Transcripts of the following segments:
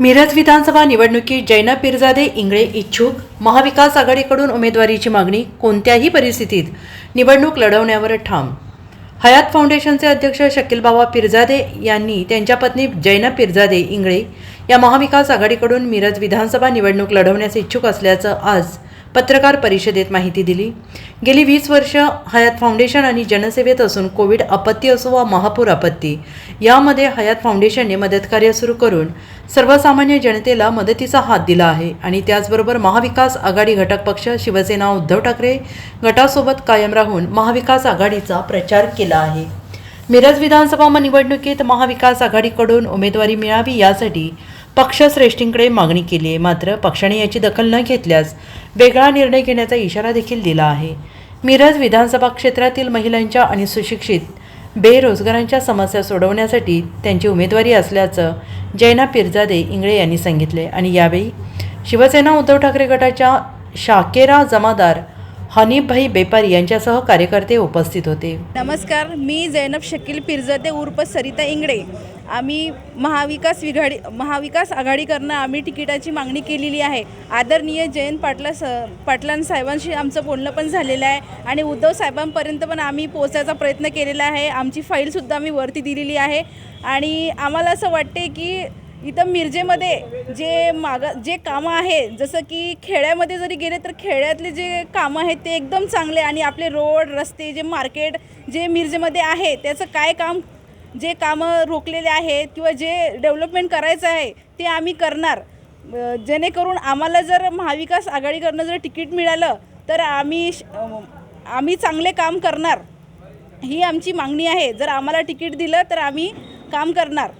मिरज विधानसभा निवडणुकीत जैना पिरजादे इंगळे इच्छुक. महाविकास आघाडीकडून उमेदवारीची मागणी कोणत्याही परिस्थितीत. निवडणूक लढवण्यावर ठाम. हयात फाउंडेशनचे अध्यक्ष शकीलबाबा पिरजादे यांनी त्यांच्या पत्नी जैना पिरजादे इंगळे या महाविकास आघाडीकडून मिरज विधानसभा निवडणूक लढवण्यास इच्छुक असल्याचं आज पत्रकार परिषदेत माहिती दिली. गेली वीस वर्ष हयात फाउंडेशन आणि जनसेवेत असून कोविड आपत्ती असो वा महापूर आपत्ती यामध्ये हयात फाउंडेशनने मदतकार्य सुरू करून सर्वसामान्य जनतेला मदतीचा हात दिला आहे आणि त्याचबरोबर महाविकास आघाडी घटक पक्ष शिवसेना उद्धव ठाकरे गटासोबत कायम राहून महाविकास आघाडीचा प्रचार केला आहे. मिरज विधानसभा निवडणुकीत महाविकास आघाडीकडून उमेदवारी मिळावी यासाठी पक्षश्रेष्ठींकडे मागणी केली आहे. मात्र पक्षाने याची दखल न घेतल्यास वेगळा निर्णय घेण्याचा इशारा देखील दिला आहे. मिरज विधानसभा क्षेत्रातील महिलांच्या आणि सुशिक्षित बेरोजगारांच्या समस्या सोडवण्यासाठी त्यांची उमेदवारी असल्याचं जैना पिरजादे इंगळे यांनी सांगितले. आणि यावेळी शिवसेना उद्धव ठाकरे गटाच्या शाकेरा जमादार हनीफभाई बेपारी यांच्यासह कार्यकर्ते उपस्थित होते. नमस्कार मी जैनब शकील पिरजादे उर्फ सरिता इंगळे. आम्ही महाविकास विघाडी महाविकास आघाडीकडनं आम्ही तिकिटाची मागणी केलेली आहे. आदरणीय जयंत पाटला स पाटलां साहेबांशी आमचं बोलणं पण झालेलं आहे आणि उद्धव साहेबांपर्यंत पण आम्ही पोहोचायचा प्रयत्न केलेला आहे. आमची फाईलसुद्धा आम्ही वरती दिलेली आहे. आणि आम्हाला असं वाटते की इथं मिरजेमध्ये जे माग जे कामं आहे जसं की खेड्यामध्ये जरी गेले तर खेड्यातले जे कामं आहेत ते एकदम चांगले आणि आपले रोड रस्ते जे मार्केट जे मिरजेमध्ये आहे त्याचं काय काम जे कामं रोखलेले आहेत किंवा जे डेव्हलपमेंट करायचं आहे ते आम्ही करणार. जेणेकरून आम्हाला जर महाविकास आघाडीकडनं जर तिकीट मिळालं तर आम्ही श- आम्ही चांगले काम करणार. ही आमची मागणी आहे. जर आम्हाला तिकीट दिलं तर आम्ही काम करणार.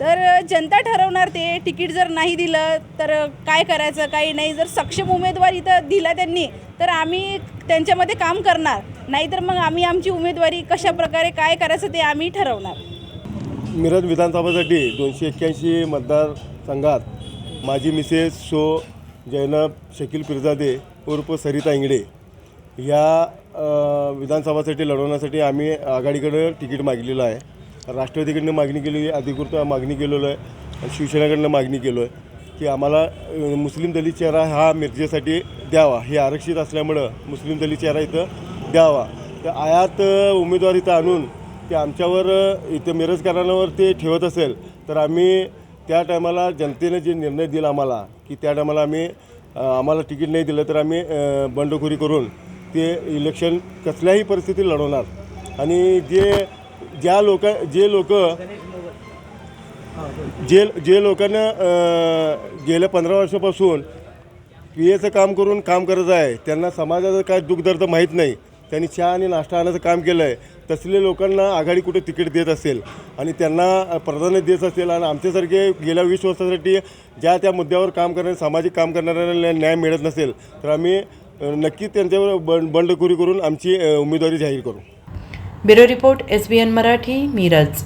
तर जनता ठरवणार ते तिकीट जर नाही दिलं तर काय करायचं? काही नाही. जर सक्षम उमेदवार इथं दिला त्यांनी तर आम्ही त्यांच्यामध्ये काम करणार. नाहीतर मग आम्ही आमची उमेदवारी कशा प्रकारे काय करायचं ते आम्ही ठरवणार. मिरज विधानसभासाठी दोनशे एक्क्याऐंशी मतदारसंघात माझी मिसेस शो जैनब शकील पिरजादे उर्फ सरिता इंगडे ह्या विधानसभासाठी लढवण्यासाठी आम्ही आघाडीकडं तिकीट मागलेलं आहे. राष्ट्रवादीकडनं मागणी केली अधिकृत मागणी केलेलं आहे आणि शिवसेनेकडनं मागणी केलो आहे की आम्हाला मुस्लिम दलित चेहरा हा मिरजेसाठी द्यावा. हे आरक्षित असल्यामुळं मुस्लिम दलित चेहरा इथं द्यावा. तर आयात उमेदवारी इथं आणून ते आमच्यावर इथे इथं मिरजकरांवर ते ठेवत असेल तर आम्ही त्या टायमाला जनतेने जे निर्णय दिला आम्हाला की त्या टायमाला आम्ही आम्हाला तिकीट नाही दिलं तर आम्ही बंडखोरी करून ते इलेक्शन कसल्याही परिस्थितीत लढवणार. आणि जे ज्या लोक जे लोक जे जे लोकांना गेल्या पंधरा वर्षापासून पी एचं काम करून काम करत आहे त्यांना समाजाचं काय दुःखदर्द माहीत नाही त्यांनी चहा आणि नाश्ता आणायचं काम केलं आहे तसले लोकांना आघाडी कुठे तिकीट देत असेल आणि त्यांना प्राधान्य देत असेल आणि आमच्यासारखे गेल्या वीस वर्षासाठी ज्या त्या मुद्द्यावर काम करणारे सामाजिक काम करणाऱ्यांना न्याय मिळत नसेल तर आम्ही नक्की त्यांच्यावर बंड बंडखोरी करून आमची उमेदवारी जाहीर करू. Bureau report S B N Marathi Miraj.